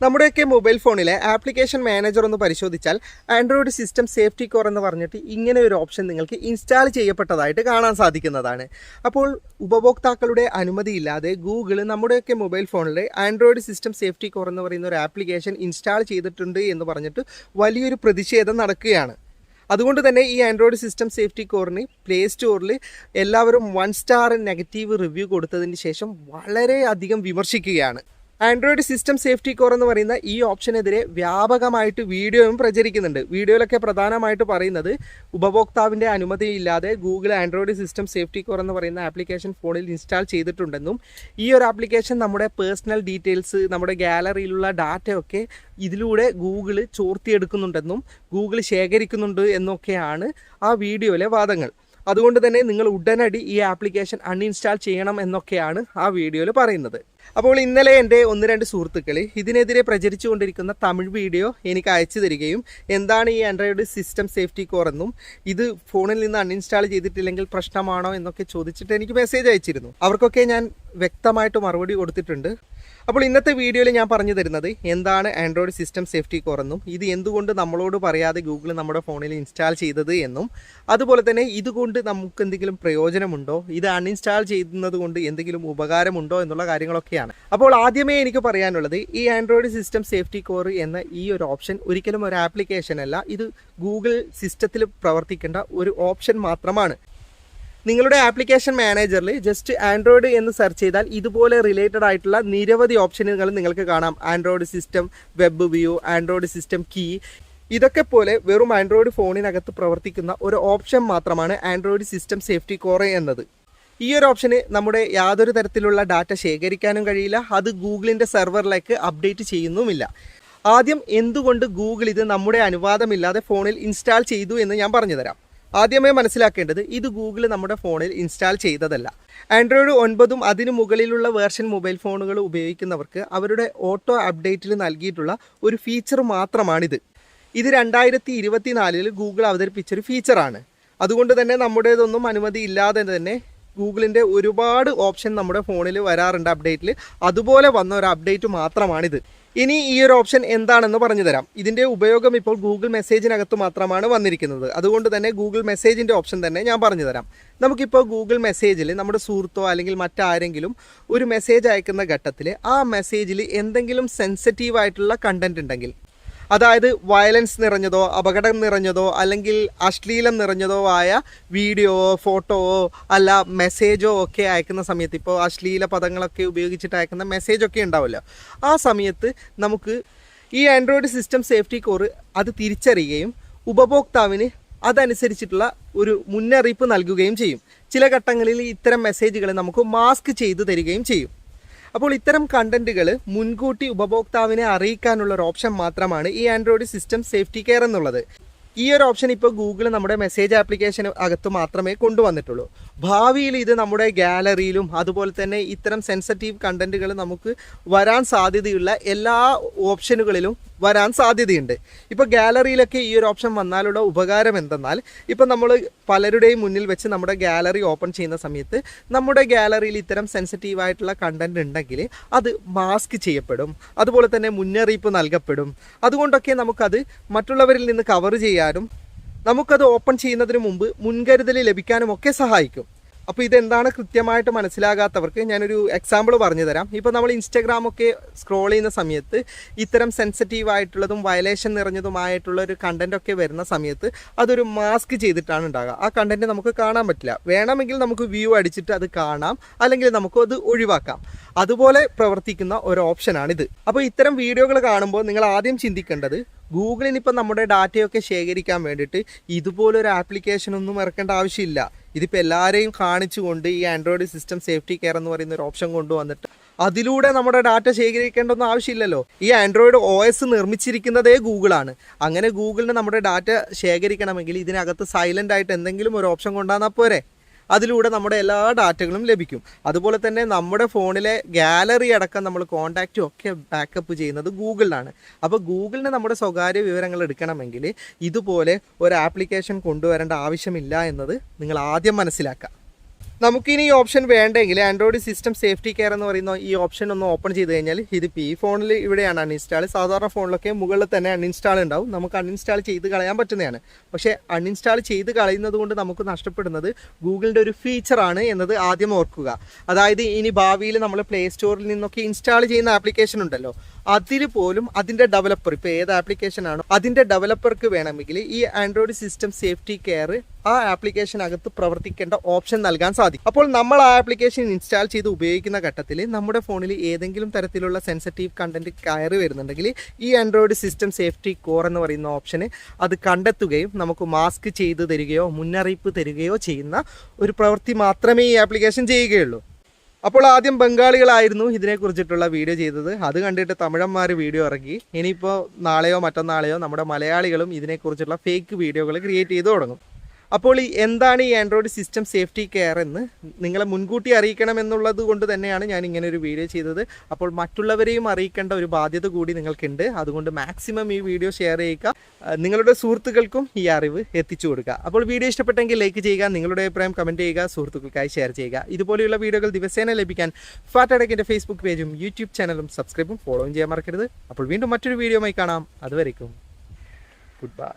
നമ്മുടെയൊക്കെ മൊബൈൽ ഫോണിലെ application manager ഒന്ന് പരിശോധിച്ചാൽ ആൻഡ്രോയിഡ് സിസ്റ്റം സേഫ്റ്റി കോർ എന്ന് പറഞ്ഞിട്ട് ഇങ്ങനെ ഒരു ഓപ്ഷൻ നിങ്ങൾക്ക് ഇൻസ്റ്റാൾ ചെയ്യപ്പെട്ടതായിട്ട് കാണാൻ സാധിക്കുന്നതാണ്. അപ്പോൾ ഉപഭോക്താക്കളുടെ അനുമതിയില്ലാതെ ഗൂഗിൾ നമ്മുടെയൊക്കെ മൊബൈൽ ഫോണിലെ ആൻഡ്രോയിഡ് സിസ്റ്റം സേഫ്റ്റി കോർ എന്ന് പറയുന്ന ഒരു ആപ്ലിക്കേഷൻ ഇൻസ്റ്റാൾ ചെയ്തിട്ടുണ്ട് എന്ന് പറഞ്ഞിട്ട് വലിയൊരു പ്രതിഷേധം നടക്കുകയാണ്. അതുകൊണ്ട് തന്നെ ഈ ആൻഡ്രോയിഡ് സിസ്റ്റം സേഫ്റ്റി കോറിന് പ്ലേ സ്റ്റോറിൽ എല്ലാവരും വൺ സ്റ്റാർ നെഗറ്റീവ് റിവ്യൂ കൊടുത്തതിന് ശേഷം വളരെയധികം വിമർശിക്കുകയാണ്. ആൻഡ്രോയിഡ് സിസ്റ്റം സേഫ്റ്റി കോർ എന്ന് പറയുന്ന ഈ ഓപ്ഷനെതിരെ വ്യാപകമായിട്ട് വീഡിയോയും പ്രചരിക്കുന്നുണ്ട്. വീഡിയോയിലൊക്കെ പ്രധാനമായിട്ട് പറയുന്നത് ഉപഭോക്താവിന്റെ അനുമതിയില്ലാതെ Google Android system safety core എന്ന് പറയുന്ന ആപ്ലിക്കേഷൻ ഫോണിൽ ഇൻസ്റ്റാൾ ചെയ്തിട്ടുണ്ടെന്നും ഈ ഒരു ആപ്ലിക്കേഷൻ നമ്മുടെ പേഴ്സണൽ ഡീറ്റെയിൽസ് നമ്മുടെ ഗാലറിയിലുള്ള ഡാറ്റയൊക്കെ ഇതിലൂടെ ഗൂഗിൾ ചോർത്തിയെടുക്കുന്നുണ്ടെന്നും ഗൂഗിൾ ശേഖരിക്കുന്നുണ്ട് എന്നൊക്കെയാണ് ആ വീഡിയോയിലെ വാദങ്ങൾ. അതുകൊണ്ട് തന്നെ നിങ്ങൾ ഉടനടി ഈ ആപ്ലിക്കേഷൻ അൺഇൻസ്റ്റാൾ ചെയ്യണം എന്നൊക്കെയാണ് ആ വീഡിയോയിൽ പറയുന്നത്. അപ്പോൾ ഇന്നലെ എന്റെ ഒന്ന് രണ്ട് സുഹൃത്തുക്കൾ ഇതിനെതിരെ പ്രചരിച്ചുകൊണ്ടിരിക്കുന്ന തമിഴ് വീഡിയോ എനിക്ക് അയച്ചു തരികയും എന്താണ് ഈ ആൻഡ്രോയിഡ് സിസ്റ്റം സേഫ്റ്റി കോർ എന്നും ഇത് ഫോണിൽ നിന്ന് അൺഇൻസ്റ്റാൾ ചെയ്തിട്ടില്ലെങ്കിൽ പ്രശ്നമാണോ എന്നൊക്കെ ചോദിച്ചിട്ട് എനിക്ക് മെസ്സേജ് അയച്ചിരുന്നു. അവർക്കൊക്കെ ഞാൻ വ്യക്തമായിട്ട് മറുപടി കൊടുത്തിട്ടുണ്ട്. അപ്പോൾ ഇന്നത്തെ വീഡിയോയിൽ ഞാൻ പറഞ്ഞു തരുന്നത് എന്താണ് ആൻഡ്രോയിഡ് സിസ്റ്റം സേഫ്റ്റി കോർ എന്നും ഇത് എന്തുകൊണ്ട് നമ്മളോട് പറയാതെ ഗൂഗിൾ നമ്മുടെ ഫോണിൽ ഇൻസ്റ്റാൾ ചെയ്തത് എന്നും അതുപോലെ തന്നെ ഇതുകൊണ്ട് നമുക്ക് എന്തെങ്കിലും പ്രയോജനമുണ്ടോ? ഇത് അൺഇൻസ്റ്റാൾ ചെയ്യുന്നത് കൊണ്ട് എന്തെങ്കിലും ഉപകാരമുണ്ടോ എന്നുള്ള കാര്യങ്ങളൊക്കെയാണ്. അപ്പോൾ ആദ്യമേ എനിക്ക് പറയാനുള്ളത് ഈ ആൻഡ്രോയിഡ് സിസ്റ്റം സേഫ്റ്റി കോർ എന്ന ഈ ഒരു ഓപ്ഷൻ ഒരിക്കലും ഒരു ആപ്ലിക്കേഷൻ അല്ല ഇത് ഗൂഗിൾ സിസ്റ്റത്തിൽ പ്രവർത്തിക്കേണ്ട ഒരു ഓപ്ഷൻ മാത്രമാണ്. നിങ്ങളുടെ ആപ്ലിക്കേഷൻ മാനേജറിൽ ജസ്റ്റ് ആൻഡ്രോയിഡ് എന്ന് സെർച്ച് ചെയ്താൽ ഇതുപോലെ റിലേറ്റഡ് ആയിട്ടുള്ള നിരവധി ഓപ്ഷനുകൾ നിങ്ങൾക്ക് കാണാം. Android system web view Android system key ഇതൊക്കെ പോലെ വെറും ആൻഡ്രോയിഡ് ഫോണിനകത്ത് പ്രവർത്തിക്കുന്ന ഒരു ഓപ്ഷൻ മാത്രമാണ് ആൻഡ്രോയിഡ് സിസ്റ്റം സേഫ്റ്റി കോർ എന്നത്. ഈ ഒരു ഓപ്ഷന് നമ്മുടെ യാതൊരു തരത്തിലുള്ള ഡാറ്റ ശേഖരിക്കാനും കഴിയില്ല. അത് ഗൂഗിളിന്റെ സെർവറിലേക്ക് അപ്ഡേറ്റ് ചെയ്യുന്നുമില്ല. ആദ്യം എന്തുകൊണ്ട് ഗൂഗിൾ ഇത് നമ്മുടെ അനുവാദമില്ലാതെ ഫോണിൽ ഇൻസ്റ്റാൾ ചെയ്തു എന്ന് ഞാൻ പറഞ്ഞു തരാം ആദ്യമേ മനസ്സിലാക്കേണ്ടത് ഇത് ഗൂഗിൾ നമ്മുടെ ഫോണിൽ ഇൻസ്റ്റാൾ ചെയ്തതല്ല. ആൻഡ്രോയിഡ് ഒൻപതും അതിനു മുകളിലുള്ള വേർഷൻ മൊബൈൽ ഫോണുകൾ ഉപയോഗിക്കുന്നവർക്ക് അവരുടെ ഓട്ടോ അപ്ഡേറ്റിൽ നൽകിയിട്ടുള്ള ഒരു ഫീച്ചർ മാത്രമാണിത്. ഇത് രണ്ടായിരത്തി ഇരുപത്തിനാലിൽ ഗൂഗിൾ അവതരിപ്പിച്ചൊരു ഫീച്ചറാണ്. അതുകൊണ്ട് തന്നെ നമ്മുടേതൊന്നും അനുമതി ഇല്ലാതെ തന്നെ ഗൂഗിളിന്റെ ഒരുപാട് ഓപ്ഷൻ നമ്മുടെ ഫോണിൽ വരാറുണ്ട് അപ്ഡേറ്റിൽ. അതുപോലെ വന്ന ഒരു അപ്ഡേറ്റ് മാത്രമാണിത്. ഇനി ഈ ഒരു ഓപ്ഷൻ എന്താണെന്ന് പറഞ്ഞു തരാം. ഇതിന്റെ ഉപയോഗം ഇപ്പോൾ ഗൂഗിൾ മെസ്സേജിനകത്ത് മാത്രമാണ് വന്നിരിക്കുന്നത്. അതുകൊണ്ട് തന്നെ ഗൂഗിൾ മെസ്സേജിന്റെ ഓപ്ഷൻ തന്നെ ഞാൻ പറഞ്ഞു തരാം. നമുക്കിപ്പോൾ ഗൂഗിൾ മെസ്സേജിൽ നമ്മുടെ സുഹൃത്തോ അല്ലെങ്കിൽ മറ്റാരെങ്കിലും ഒരു മെസ്സേജ് അയക്കുന്ന ഘട്ടത്തിൽ ആ മെസ്സേജിൽ എന്തെങ്കിലും സെൻസിറ്റീവ് ആയിട്ടുള്ള കണ്ടന്റ് ഉണ്ടെങ്കിൽ അതായത് വയലൻസ് നിറഞ്ഞതോ അപകടം നിറഞ്ഞതോ അല്ലെങ്കിൽ അശ്ലീലം നിറഞ്ഞതോ ആയ വീഡിയോ ഫോട്ടോ അല്ല മെസ്സേജോ ഒക്കെ അയക്കുന്ന സമയത്ത് ഇപ്പോൾ അശ്ലീല പദങ്ങളൊക്കെ ഉപയോഗിച്ചിട്ട് അയക്കുന്ന മെസ്സേജൊക്കെ ഉണ്ടാവുമല്ലോ. ആ സമയത്ത് നമുക്ക് ഈ ആൻഡ്രോയിഡ് സിസ്റ്റം സേഫ്റ്റി കോറ് അത് തിരിച്ചറിയുകയും ഉപഭോക്താവിന് അതനുസരിച്ചിട്ടുള്ള ഒരു മുന്നറിയിപ്പ് നൽകുകയും ചെയ്യും. ചില ഘട്ടങ്ങളിൽ ഇത്തരം മെസ്സേജുകൾ നമുക്ക് മാസ്ക് ചെയ്തു തരികയും ചെയ്യും. അപ്പോൾ ഇത്തരം കണ്ടന്റുകൾ മുൻകൂട്ടി ഉപഭോക്താവിനെ അറിയിക്കാനുള്ള ഒരു ഓപ്ഷൻ മാത്രമാണ് ഈ ആൻഡ്രോയിഡ് സിസ്റ്റം സേഫ്റ്റി കെയർ എന്നുള്ളത്. ഈ ഒരു ഓപ്ഷൻ ഇപ്പോൾ ഗൂഗിൾ നമ്മുടെ മെസ്സേജ് ആപ്ലിക്കേഷൻ അകത്ത് മാത്രമേ കൊണ്ടുവന്നിട്ടുള്ളൂ. ഭാവിയിൽ ഇത് നമ്മുടെ ഗാലറിയിലും അതുപോലെ തന്നെ ഇത്തരം സെൻസിറ്റീവ് കണ്ടന്റുകൾ നമുക്ക് വരാൻ സാധ്യതയുള്ള എല്ലാ ഓപ്ഷനുകളിലും വരാൻ സാധ്യതയുണ്ട്. ഇപ്പോൾ ഗാലറിയിലൊക്കെ ഈ ഒരു ഓപ്ഷൻ വന്നാലുള്ള ഉപകാരം എന്തെന്നാൽ ഇപ്പോൾ നമ്മൾ പലരുടെയും മുന്നിൽ വെച്ച് നമ്മുടെ ഗാലറി ഓപ്പൺ ചെയ്യുന്ന സമയത്ത് നമ്മുടെ ഗാലറിയിൽ ഇത്തരം സെൻസിറ്റീവ് ആയിട്ടുള്ള കണ്ടന്റ് ഉണ്ടെങ്കിൽ അത് മാസ്ക് ചെയ്യപ്പെടും. അതുപോലെ തന്നെ മുന്നറിയിപ്പ് നൽകപ്പെടും. അതുകൊണ്ടൊക്കെ നമുക്കത് മറ്റുള്ളവരിൽ നിന്ന് കവർ ചെയ്യാനും നമുക്കത് ഓപ്പൺ ചെയ്യുന്നതിന് മുമ്പ് മുൻകരുതൽ ലഭിക്കാനും ഒക്കെ സഹായിക്കും. അപ്പോൾ ഇതെന്താണ് കൃത്യമായിട്ട് മനസ്സിലാകാത്തവർക്ക് ഞാനൊരു എക്സാമ്പിൾ പറഞ്ഞു തരാം ഇപ്പോൾ നമ്മൾ ഇൻസ്റ്റാഗ്രാം ഒക്കെ സ്ക്രോൾ ചെയ്യുന്ന സമയത്ത് ഇത്തരം സെൻസിറ്റീവ് ആയിട്ടുള്ളതും വയലേഷൻ നിറഞ്ഞതുമായിട്ടുള്ള ഒരു കണ്ടന്റ് ഒക്കെ വരുന്ന സമയത്ത് അതൊരു മാസ്ക് ചെയ്തിട്ടാണ് ഉണ്ടാകുക ആ കണ്ടന്റ് നമുക്ക് കാണാൻ പറ്റില്ല. വേണമെങ്കിൽ നമുക്ക് വ്യൂ അടിച്ചിട്ട് അത് കാണാം. അല്ലെങ്കിൽ നമുക്ക് അത് ഒഴിവാക്കാം. അതുപോലെ പ്രവർത്തിക്കുന്ന ഒരു ഓപ്ഷനാണിത് അപ്പോൾ ഇത്തരം വീഡിയോകൾ കാണുമ്പോൾ നിങ്ങൾ ആദ്യം ചിന്തിക്കേണ്ടത് ഗൂഗിളിന് ഇപ്പം നമ്മുടെ ഡാറ്റയൊക്കെ ശേഖരിക്കാൻ വേണ്ടിയിട്ട് ഇതുപോലൊരു ആപ്ലിക്കേഷൻ ഒന്നും ഇറക്കേണ്ട ആവശ്യമില്ല. ഇതിപ്പോൾ എല്ലാവരെയും കാണിച്ചുകൊണ്ട് ഈ ആൻഡ്രോയിഡ് സിസ്റ്റം സേഫ്റ്റി കെയർ എന്ന് പറയുന്ന ഒരു ഓപ്ഷൻ കൊണ്ടുവന്നിട്ട് അതിലൂടെ നമ്മുടെ ഡാറ്റ ശേഖരിക്കേണ്ടൊന്നും ആവശ്യമില്ലല്ലോ. ഈ ആൻഡ്രോയിഡ് ഒ എസ് നിർമ്മിച്ചിരിക്കുന്നതേ ഗൂഗിളാണ് അങ്ങനെ ഗൂഗിളിന് നമ്മുടെ ഡാറ്റ ശേഖരിക്കണമെങ്കിൽ ഇതിനകത്ത് സൈലന്റ് ആയിട്ട് എന്തെങ്കിലും ഒരു ഓപ്ഷൻ കൊണ്ടുവന്നാൽ പോരെ. അതിലൂടെ നമ്മുടെ എല്ലാ ഡാറ്റകളും ലഭിക്കും. അതുപോലെ തന്നെ നമ്മുടെ ഫോണിലെ ഗാലറി അടക്കം നമ്മൾ കോൺടാക്റ്റും ഒക്കെ ബാക്കപ്പ് ചെയ്യുന്നത് ഗൂഗിളിലാണ്. അപ്പോൾ ഗൂഗിളിന് നമ്മുടെ സ്വകാര്യ വിവരങ്ങൾ എടുക്കണമെങ്കിൽ ഇതുപോലെ ഒരു ആപ്ലിക്കേഷൻ കൊണ്ടുവരേണ്ട ആവശ്യമില്ല എന്നത് നിങ്ങൾ ആദ്യം മനസ്സിലാക്കുക. നമുക്കിനി ഈ ഓപ്ഷൻ വേണ്ടെങ്കിൽ ആൻഡ്രോയിഡ് സിസ്റ്റം സേഫ്റ്റി കെയർ എന്ന് പറയുന്ന ഈ ഓപ്ഷൻ ഒന്ന് ഓപ്പൺ ചെയ്ത് കഴിഞ്ഞാൽ ഇതിപ്പോൾ ഈ ഫോണിൽ ഇവിടെയാണ് അൺഇൻസ്റ്റാൾ സാധാരണ ഫോണിലൊക്കെ മുകളിൽ തന്നെ അൺഇൻസ്റ്റാൾ ഉണ്ടാവും. നമുക്ക് അൺഇൻസ്റ്റാൾ ചെയ്ത് കളയാൻ പറ്റുന്നതാണ്. പക്ഷേ അൺഇൻസ്റ്റാൾ ചെയ്ത് കളയുന്നത് കൊണ്ട് നമുക്ക് നഷ്ടപ്പെടുന്നത് ഗൂഗിളിന്റെ ഒരു ഫീച്ചറാണ് എന്നത് ആദ്യം ഓർക്കുക. അതായത് ഇനി ഭാവിയിൽ നമ്മൾ പ്ലേ സ്റ്റോറിൽ നിന്നൊക്കെ ഇൻസ്റ്റാൾ ചെയ്യുന്ന ആപ്ലിക്കേഷൻ ഉണ്ടല്ലോ. അതിൽ പോലും അതിന്റെ ഡെവലപ്പർ ഇപ്പോൾ ഏത് ആപ്ലിക്കേഷൻ ആണോ അതിന്റെ ഡെവലപ്പർക്ക് വേണമെങ്കിൽ ഈ ആൻഡ്രോയിഡ് സിസ്റ്റം സേഫ്റ്റി കെയർ ആ ആപ്ലിക്കേഷനകത്ത് പ്രവർത്തിക്കേണ്ട ഓപ്ഷൻ നൽകാൻ സാധിക്കും. അപ്പോൾ നമ്മൾ ആ ആപ്ലിക്കേഷൻ ഇൻസ്റ്റാൾ ചെയ്ത് ഉപയോഗിക്കുന്ന ഘട്ടത്തിൽ നമ്മുടെ ഫോണിൽ ഏതെങ്കിലും തരത്തിലുള്ള സെൻസിറ്റീവ് കണ്ടന്റ് കയറി വരുന്നുണ്ടെങ്കിൽ ഈ ആൻഡ്രോയിഡ് സിസ്റ്റം സേഫ്റ്റി കോർ എന്ന് പറയുന്ന ഓപ്ഷന് അത് കണ്ടെത്തുകയും നമുക്ക് മാസ്ക് ചെയ്ത് തരികയോ മുന്നറിയിപ്പ് തരികയോ ചെയ്യുന്ന ഒരു പ്രവൃത്തി മാത്രമേ ഈ ആപ്ലിക്കേഷൻ ചെയ്യുകയുള്ളൂ. അപ്പോൾ ആദ്യം ബംഗാളികളായിരുന്നു ഇതിനെക്കുറിച്ചിട്ടുള്ള വീഡിയോ ചെയ്തത്. അത് കണ്ടിട്ട് തമിഴന്മാർ വീഡിയോ ഇറക്കി. ഇനിയിപ്പോൾ നാളെയോ മറ്റന്നാളെയോ നമ്മുടെ മലയാളികളും ഇതിനെക്കുറിച്ചുള്ള ഫേക്ക് വീഡിയോകൾ ക്രിയേറ്റ് ചെയ്ത് തുടങ്ങും. അപ്പോൾ ഈ എന്താണ് ഈ ആൻഡ്രോയിഡ് സിസ്റ്റം സേഫ്റ്റി കെയർ എന്ന് നിങ്ങളെ മുൻകൂട്ടി അറിയിക്കണം എന്നുള്ളത് കൊണ്ട് തന്നെയാണ് ഞാൻ ഇങ്ങനെ ഒരു വീഡിയോ ചെയ്തത്. അപ്പോൾ മറ്റുള്ളവരെയും അറിയിക്കേണ്ട ഒരു ബാധ്യത കൂടി നിങ്ങൾക്കുണ്ട്. അതുകൊണ്ട് മാക്സിമം ഈ വീഡിയോ ഷെയർ ചെയ്യുക. നിങ്ങളുടെ സുഹൃത്തുക്കൾക്കും ഈ അറിവ് എത്തിച്ചു കൊടുക്കുക. അപ്പോൾ വീഡിയോ ഇഷ്ടപ്പെട്ടെങ്കിൽ ലൈക്ക് ചെയ്യുക നിങ്ങളുടെ അഭിപ്രായം കമന്റ് ചെയ്യുക സുഹൃത്തുക്കൾക്കായി ഷെയർ ചെയ്യുക. ഇതുപോലെയുള്ള വീഡിയോകൾ ദിവസേന ലഭിക്കാൻ ഫാറ്റടക്കിന്റെ ഫേസ്ബുക്ക് പേജും യൂട്യൂബ് ചാനലും സബ്സ്ക്രൈബും ഫോളോയും ചെയ്യാൻ മറക്കരുത്. അപ്പോൾ വീണ്ടും മറ്റൊരു വീഡിയോയുമായി കാണാം. അതുവരേക്കും ഗുഡ് ബൈ